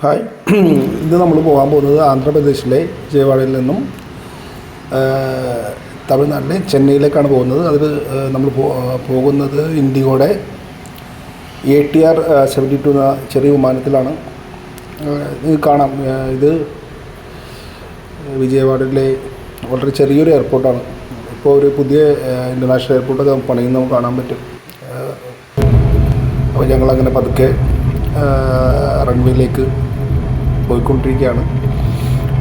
Hi ഇത് നമ്മൾ പോകാൻ പോകുന്നത് ആന്ധ്രാപ്രദേശിലെ വിജയവാഡയിൽ നിന്നും തമിഴ്നാട്ടിലെ ചെന്നൈയിലേക്കാണ് പോകുന്നത്. അതിൽ നമ്മൾ പോകുന്നത് ഇൻഡിഗോയുടെ A T R seventy two എന്ന ചെറിയ വിമാനത്തിലാണ്. ഇത് കാണാം. ഇത് വിജയവാഡയിലെ വളരെ ചെറിയൊരു എയർപോർട്ടാണ് ഇപ്പോൾ ഒരു പുതിയ ഇന്റർനാഷണൽ എയർപോർട്ടൊക്കെ പണിയുന്ന നമുക്ക് കാണാൻ പറ്റും. അപ്പോൾ ഞങ്ങളങ്ങനെ പതുക്കെ റൺവേയിലേക്ക് പോയിക്കൊണ്ടിരിക്കുകയാണ്.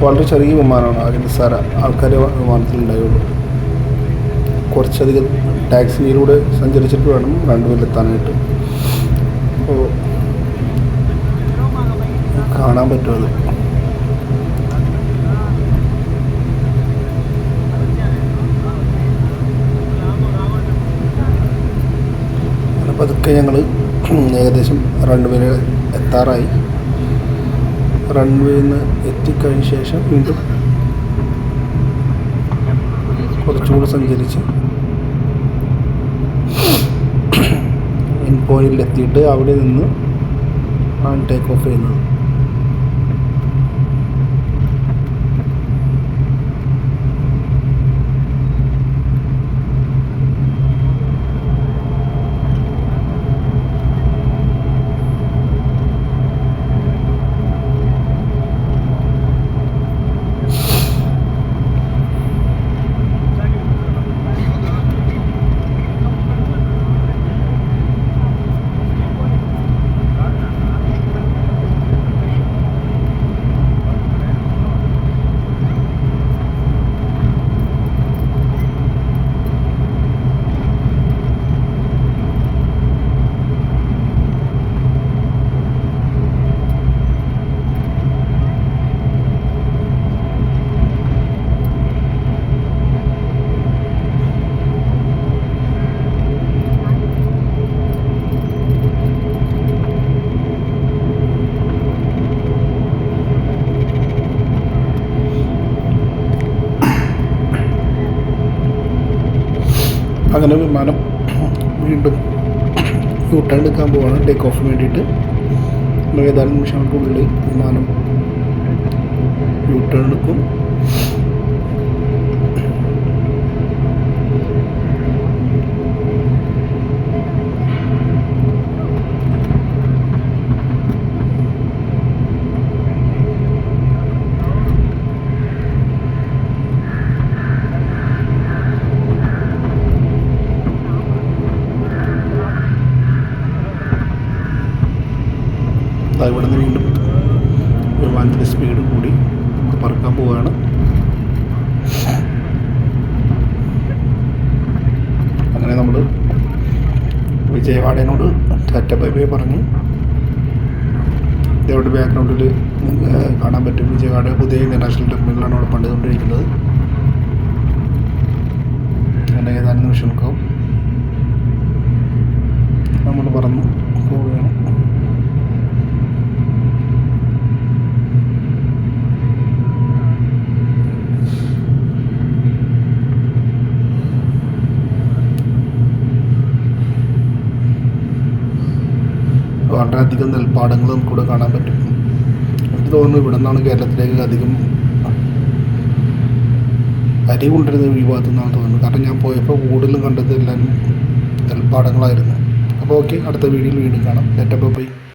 വളരെ ചെറിയ വിമാനമാണ്. അതിൽ നിസ്സാര ആൾക്കാരെ വിമാനത്തിൽ ഉണ്ടായുള്ളൂ കുറച്ചധികം ടാക്സിയിലൂടെ സഞ്ചരിച്ചിട്ട് വേണം റൺവേയിലെത്താനായിട്ട് അപ്പോൾ കാണാൻ പറ്റും അത് അങ്ങനെ പതുക്കെ ഞങ്ങൾ ഏകദേശം റൺവേയിൽ എത്താറായി. റൺവേയിൽ നിന്ന് എത്തിക്കഴിഞ്ഞ ശേഷം വീണ്ടും കുറച്ചുകൂടി സഞ്ചരിച്ച് എൻ പോയിന്റിൽ എത്തിയിട്ട് അവിടെ നിന്ന് ആണ് ടേക്ക് ഓഫ് ചെയ്യുന്നത് അങ്ങനെ വിമാനം വീണ്ടും യൂ എടുക്കാൻ പോവാണ്. ടേക്ക് ഓഫിന് വേണ്ടിയിട്ട്. ഏതാനും നിമിഷങ്ങൾക്കുള്ളിൽ വിമാനം യൂ എടുക്കും. ഇവിടെ നിന്ന് വീണ്ടും വിമാനത്തിന്റെ സ്പീഡ് കൂടി നമുക്ക് പറക്കാൻ പോവുകയാണ്. അങ്ങനെ നമ്മൾ വിജയവാഡനോട് ടാറ്റ ബൈ ബൈ പറഞ്ഞു. ഇതവിടെ ബാക്ക്ഗ്രൗണ്ടിൽ കാണാൻ പറ്റും. വിജയവാഡ പുതിയ ഇന്റർനാഷണൽ ടെർമിനലാണ് അവിടെ പണിതുകൊണ്ടിരിക്കുന്നത്. അങ്ങനെ ഏതാനും നിമിഷങ്ങൾക്കും നമ്മൾ പറന്നു പോവുകയാണ് വളരെയധികം നെൽപ്പാടങ്ങൾ നമുക്കിവിടെ കാണാൻ പറ്റും. എനിക്ക് തോന്നുന്നു ഇവിടെ നിന്നാണ് കേരളത്തിലേക്ക് അധികം അരി കൊണ്ടിരുന്നത് ഈ ഭാഗത്തു നിന്നാണ് തോന്നുന്നത്. കാരണം ഞാൻ പോയപ്പോൾ കൂടുതലും കണ്ടത് എല്ലാവരും നെൽപ്പാടങ്ങളായിരുന്നു. അപ്പോൾ ഓക്കെ അടുത്ത വീഡിയോയിൽ വീണ്ടും കാണാം. ഏറ്റവും ബൈ